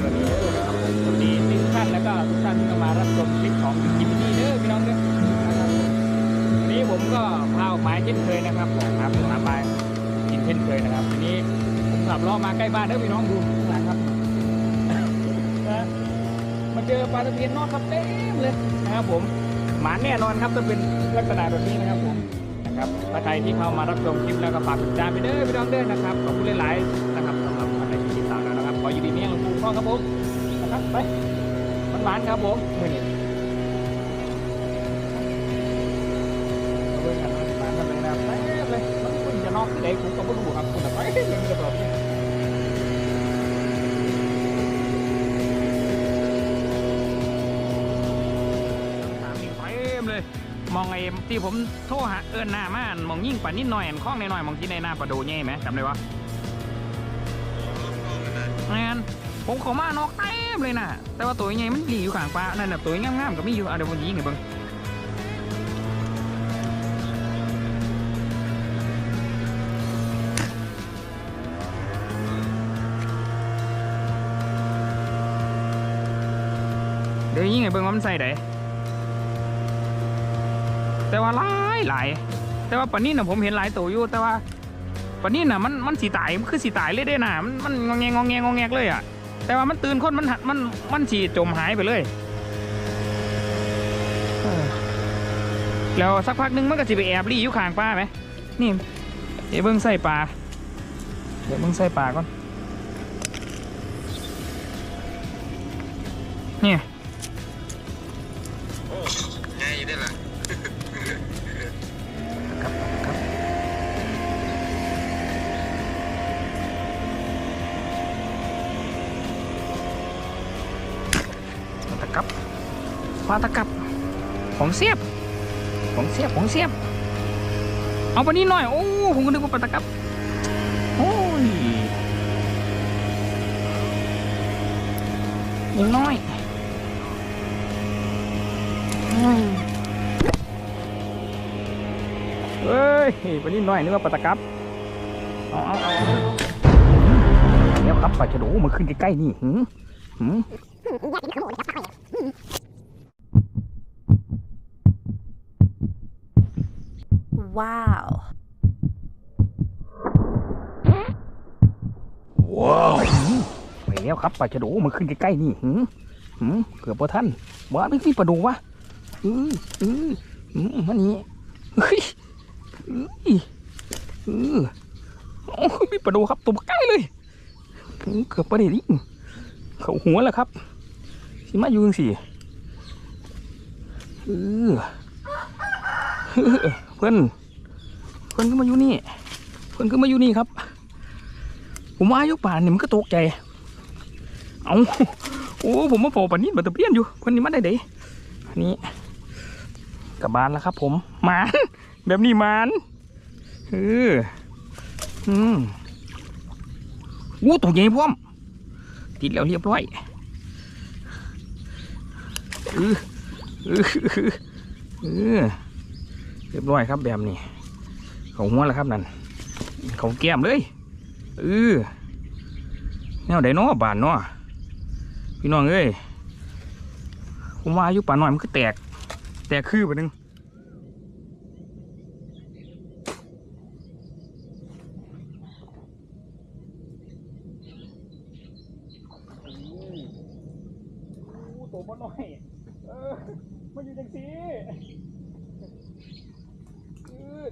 ตัวนี้นะครับสวัสดีทุกท่านแล้วก็ทุกท่านที่มารับชมคลิปของยิมมี่เด้อพี่น้องเด้อวันนี้ผมก็พาออกหมาเช่นเคยนะครับออกหาปูหาปกินเช่นเคยนะครับวันนี้ผมขับล้อมาใกล้บ้านเด้อพี่น้องดูข้หลังครับมาเจอปลาตะเพียนนอกครับเต็มเลยนะครับผมหมาแน่นอนครับจะเป็นลักษณะแบบนี้นะครับผมนะครับใครที่เข้ามารับชมคลิปแล้วก็ฝากติดตามไปเด้อพี่น้องเด้อนะครับขอบคุณหลายๆ อยู่ดีมีแรงถูกต้องครับผมนะครับไปมันหวานครับผมมือนี้เอาเบิ่งกันหวานกันเลยนะครับเลยมันเพิ่งจะนอกเด็กผมก็ไม่รู้ครับคุณแต่ไปเลยมันจะแบบนี้ถามอีกเต็มเลยมองไอ้ที่ผมโทรหาเอิญหน้าม่านมองยิ่งป่านิดหน่อยคล้องในหน่อยมองที่ในหน้าปลาโดเง่ไหมจำได้ปะงาน ผมขามานอกเต็มเลยนะแต่ว่าตัวใหญ่มันหลีอยู่ข้างปลานั่นน่ะตัวงามๆก็มีอยู่อะเดี๋ยวผมยิงให้เบิ่งเดี๋ยวยิงให้เบิ่งว่ามันใส่ไดแต่ว่าหลายหลายแต่ว่าปลานิ่น่ะผมเห็นหลายตัวอยู่แต่ว่าปลานิ่น่ะมันมันสีตายมันคือสีตายเลยได้น่ะมันมันงองแงงองแงงองแงเลยอะ แต่ว่ามันตื่นคนมันหัดมันมันฉีจมหายไปเลย แล้วสักพักหนึงมันก็จะไปแอบรีอยู่ข้างป้าไหมนี่เดี๋ยวเบิ้งใส่ปลาเดี๋ยวเบิ้งใส่ปลาก่อนาตะกับของเสียบของเสียบของเสียบ เอาไปนี่หน่อย โอ้ ผมก็นึกว่าปลาตะกับ โอ้ยยังน้อยเฮ้ยไปนี่หน่อยนึกว่าปลาตะกับ เอาเอาเอาเดี๋ยวครับปลาฉลูมันขึ้นใกล้ๆนี่หืมหืม Wow. ว้าวไปแล้วครับปลาฉลูมันขึ้นใกล้ๆนี่หืมหืมเกือบพอท่านว้าไม่มีปลาดูวะอืออืออือมันนี่เฮ้ยอืออือโอ้ยมีปลาดูครับตัวใกล้เลยอือเกือบประเดี๋ยวนี้เขาหัวแล้วครับสิมาอยู่จังสิเออเออเพื่อนเพื่อนก็มาอยู่นี่เพื่อนก็มาอยู่นี่ครับ ผมว่าอยู่ป่านนี่มันก็ตกใจ เอาโอ้ผมมาโผล่ป่านนี้บัตะเพียนอยู่คนนี้มาได้เด้นนี้กลับบ้านแล้วครับ ผมมานแบบนี้มานเอออืมโอ้ตัวใหญ่พร้อมติดแล้วเรียบร้อยเออเออเออเรียบร้อยครับแบบนี้ เขาหัวแล้วครับนั่นเขาแก้มเลยเออแนวไดเนบานเนาะพี่น้องเอ้ยผมว่าอายุป่าน้อยมันก็แตก แตกคือไปนึงตัวบ่น้อยเออมันอยู่จังสีเออ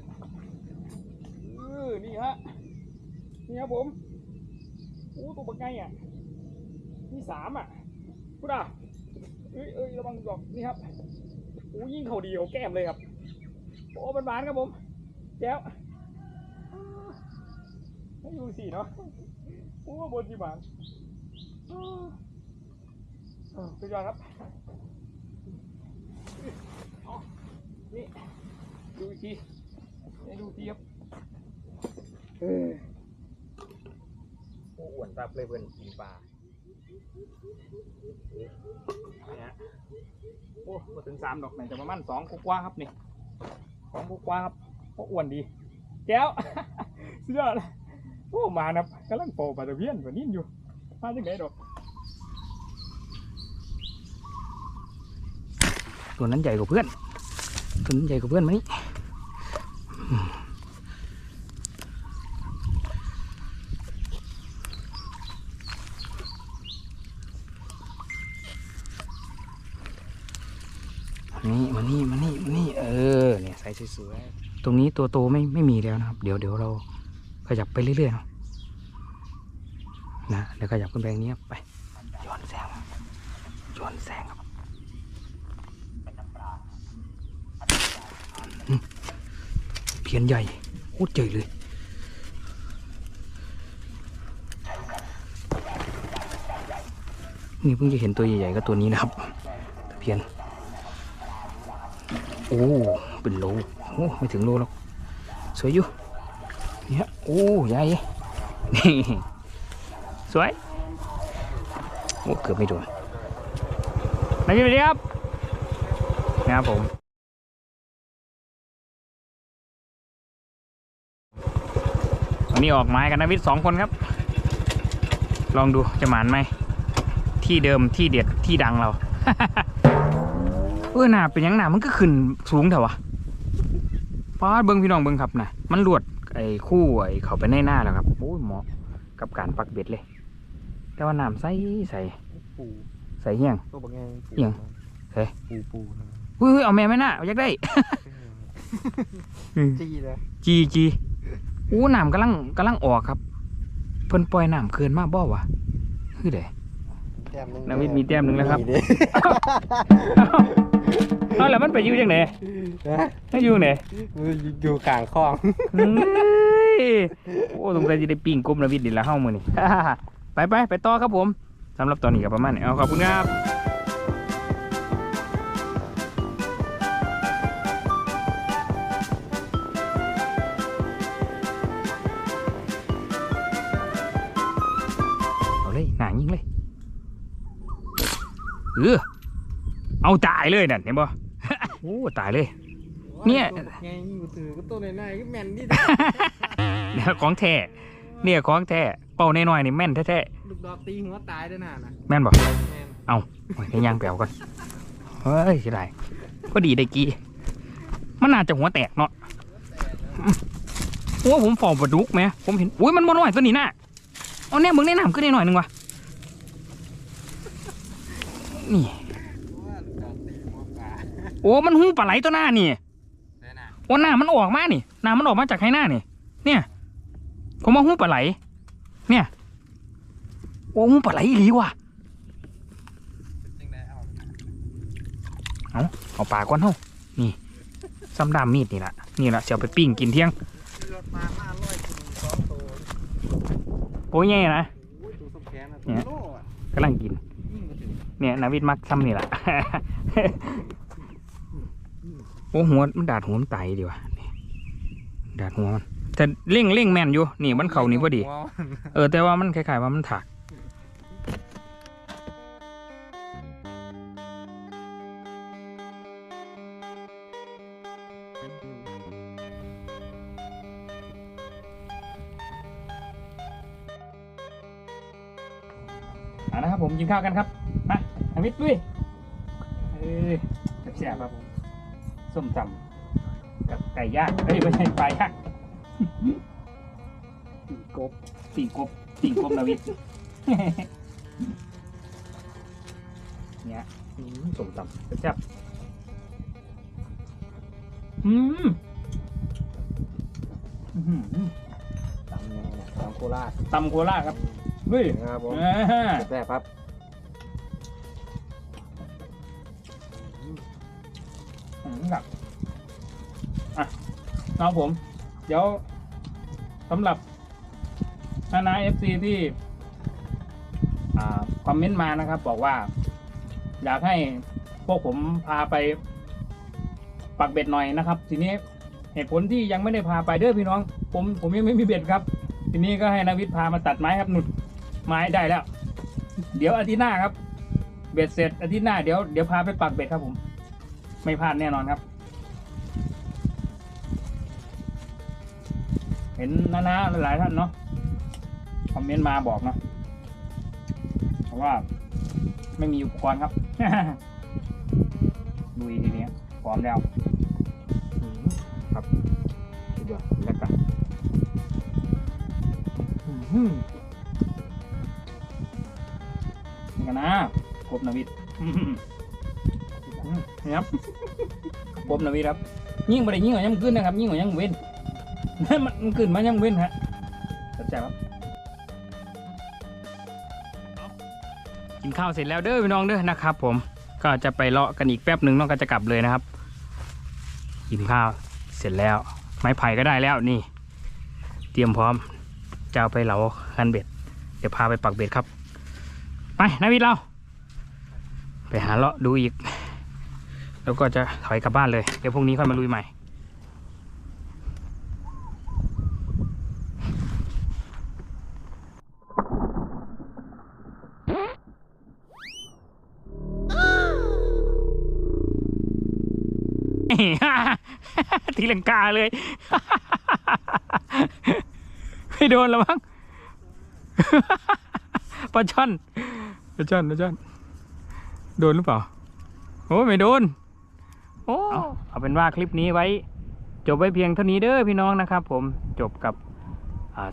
เออนี่ฮะ นี่ครับผมโอ้ตัวบักไงอะมีสามอะพูดอะเอ้ยเอ้ยระวังดอกนี่ครับโอ้ยิ่งเขาดีเขาแก้มเลยครับโอ้เป็นหวานครับผมแก้วให้ดูสิเนาะโอ้บนที่หวานเออเออสุดยอดครับนี่ดูอีกทีให้ดูทีครับเออ ซับเลยเพื่นกินปลาเนี่ยฮะโอ้มาถึงสามดอกไหนจะประมาณสองกว่าครับนี่สองกว่าครับโอ้อ้วนดีแก้วสุดยอดโอ้มานะกำลังโปรปลาตะเพียนกว่านิ่อยู่มาจังไหนดอกตัวนั้นใหญ่กว่าเพื่อนตัวนั้นใหญ่กว่าเพื่อนไหมนี่ นี่มานี่มานี่มานี่เออเนี่ยใสวยตรงนี้ตัวโตไม่ไม่มีแล้วนะครับ เดี๋ยวเดี๋ยวเราขยับไปเรื่อยๆเนาะนะเดี๋ยวขยับขึ้นไปอย่างนี้ไปย้อนแสงย้อนแสงครับเพียนใหญ่โคตรใหญ่เลยนี่เพิ่งจะเห็นตัวใหญ่ๆก็ตัวนี้นะครับเพียนโอ้เป็นโล โอ้ไม่ถึงโลหรอกสวยอยู่เนี่ยโอ้ใหญ่นี่สวยโอ้เกือบไม่โดนมาดีครับนะครับผมวันนี้ออกไม้กันนะวิทย์สองคนครับ ลองดูจะหมานไหม ที่เดิมที่เด็ดที่ดังเรา เออหนาเป็นยังหนามันก็ขึ้นสูงเถอะวะ ป้าดเบิ้งพี่น้องเบิ้งครับนะมันลวดไอ้คู่ไอ้เขาไปในหน้าแล้วครับโอ้ยเหมาะกับการปักเบ็ดเลย แต่ว่าน้ำใสใสปูใสเฮี้ยง ตัวบางไงเอียงเฮ้ย ปูปูนะอุ้ยเอาแม่ไม่น่าอยากได้ จีเลยจีจีอู้น้ำกำลังกำลังออกครับ เพิ่นปล่อยน้ำเกินมากบ่วะคือเด้แต้มหนึงนาวิทย์มีแต้มหนึ่งแล้วครับมีเด้ เอาแล้วมันไปอยู่ยังไงนะไม่อยู่ไหนอยู่กลางคลองเฮ้ยโอ้สงสัยจะได้ปิ้งกลมนาวิทย์ดิละเฮ้ามือนี่ไปไปไปต่อครับผมสำหรับตอนนี้ก็ประมาณนี้เอาขอบคุณครับเอาเลยหนายิงเลยเออ เอาตายเลยนั่นเห็นบ่ โอ้ตายเลย เนี่ยตัวบักไงอยู่ถือก็ตัวน้อยๆก็แม่นดิเนี่ยของแท้เนี่ยของแท้เป่าน้อยๆนี่แม่นแท้ลูกดอกตีหัวตายด้วยน่ะนะๆแม่นบ่แม่นโอ้ยให้ย่างแปลวก่อนเฮ้ยเสิได้ก็ดีได้กี้มันน่าจะหัวแตกเนาะโอ้ผมฟองปลาดุกไหมผมเห็นอุ้ยมันมันน้อยตัวนี้น่ะเอาเนี่ยมึงแนะนำขึ้นได้หน่อยหนึงวะนี่ ว่าลูกดอกตีหัวปลา โอ้มันหูปลาไหลตัวหน้านี่แน่น่ะโอ้หน้ามันออกมานี่หน้ามันออกมาจากให้หน้านี่ เนี่ยผมว่าหูปลาไหล เนี่ย โอ้หูปลาไหลอีหลีว่ะจังได้เอาเอาปลาก้อนเฮานี่ซ้ำดามมีดนี่แหละนี่แหละเสียวไปปิ้งกินเที่ยงซื้อรถมาห้าร้อยกินสองตัวโอ้ยแย่นะโอ้ยตัวสมแขนนะเนี่ตัวยโลอะกำลังกินยิ่งกว่าถึงเนี่ยนาวิดมักซ้ำนี่แหละ โอ้หัวมันดาดหัวมันไตายดีว่ะนี่ดาดหัวมันแต่เร่งเร่งแม่นอยู่นี่มันเข่านี่พอดีหัวมันเออแต่ว่ามันคล้ายๆว่ามันถากอ่านะครับผมกินข้าวกันครับ มานาวิดด้วยเอ้ยแซ่บๆครับผม ส้มตำกับไก่ย่างเอ้ยไม่ใช่ปลาย่างกบสี่กบสี่กบนาวิทย์เนี่ยอืมสมตำแซ่บอืมอื้อหือตำยังไงตำโคราชตำโคราชครับเฮ้ยครับผมอ่าแซ่บครับ อืมครับอะน้องผม เดี๋ยวสำหรับนานาเอฟซีที่อ่าคอมเมนต์มานะครับ บอกว่า อยากให้พวกผมพาไปปักเบ็ดหน่อยนะครับ ทีนี้เหตุผลที่ยังไม่ได้พาไปเด้อพี่น้อง ผมผมยังไม่มีเบ็ดครับ ทีนี้ก็ให้นาวิทย์พามาตัดไม้ครับหนุดไม้ได้แล้ว เดี๋ยวอาทิตย์หน้าครับ เบ็ดเสร็จอาทิตย์หน้าเดี๋ยวเดี๋ยวพาไปปักเบ็ดครับผม ไม่พลาดแน่นอนครับ เห็นนะนะหลายท่านเนาะคอมเมนต์มาบอกเนาะว่าไม่มีอุปกรณ์ครับดูทีนี้พร้อมแล้วครับเดี๋ยวแล้วกันกันนะครบนวิทย์ มอืมนี่ครับกบนาวิดครับ ยิ่งไปได้ยิ่งกว่ายังขึ้นนะครับ ยิ่งกว่ายังเว้นมันมันขึ้นมายังเว้นฮะเข้าใจครับกินข้าวเสร็จแล้วเด้อพี่น้องเด้อนะครับ ผมก็จะไปเลาะกันอีกแป๊บหนึ่งน้องก็จะกลับเลยนะครับ กินข้าวเสร็จแล้ว ไม้ไผ่ก็ได้แล้วนี่ เตรียมพร้อมจะเอาไปเหลาคันเบ็ด เดี๋ยวพาไปปักเบ็ดครับ ไปนาวิทย์เรา ไปหาเลาะดูอีก แล้วก็จะถอยกลับบ้านเลย เดี๋ยวพรุ่งนี้ค่อยมาลุยใหม่ตีลังกาเลย ไม่โดนแล้วมั้งปลาช่อนปลาช่อนปลาช่อน โดนหรือเปล่า โอ้ไม่โดน โอ้เอาเป็นว่าคลิปนี้ไว้ จบไว้เพียงเท่านี้เด้อพี่น้องนะครับ ผมจบกับ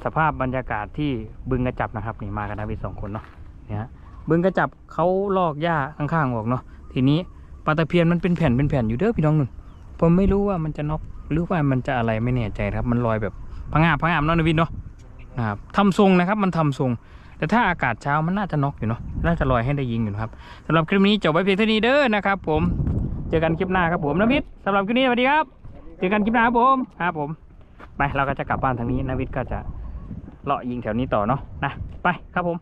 สภาพบรรยากาศที่บึงกระจับนะครับนี่มากันนะพี่สองคนเนาะเนี่ยฮะบึงกระจับเขาลอกหญ้าข้างๆออกเนาะทีนี้ปลาตะเพียนมันเป็นแผ่นเป็นแผ่นอยู่เด้อพี่น้องนุ่นผมไม่รู้ว่ามันจะน็อกหรือว่ามันจะอะไรไม่แน่ใจครับ มันลอยแบบพังงาบพังงาบเนาะนวินเนาะนะครับทำทรงนะครับ มันทำทรง แต่ถ้าอากาศเช้ามันน่าจะน็อกอยู่เนาะน่าจะลอยให้ได้ยิงอยู่นะครับสำหรับคลิปนี้จบไว้เพียงเท่านี้เด้อนะครับ ผม เจอกันคลิปหน้าครับผมนวิทย์สำหรับคลิปนี้สวัสดีครับ เจอกันคลิปหน้าครับผมครับผม ไปเราก็จะกลับบ้านทางนี้นวิทย์ก็จะเลาะยิงแถวนี้ต่อเนาะนะไปครับผม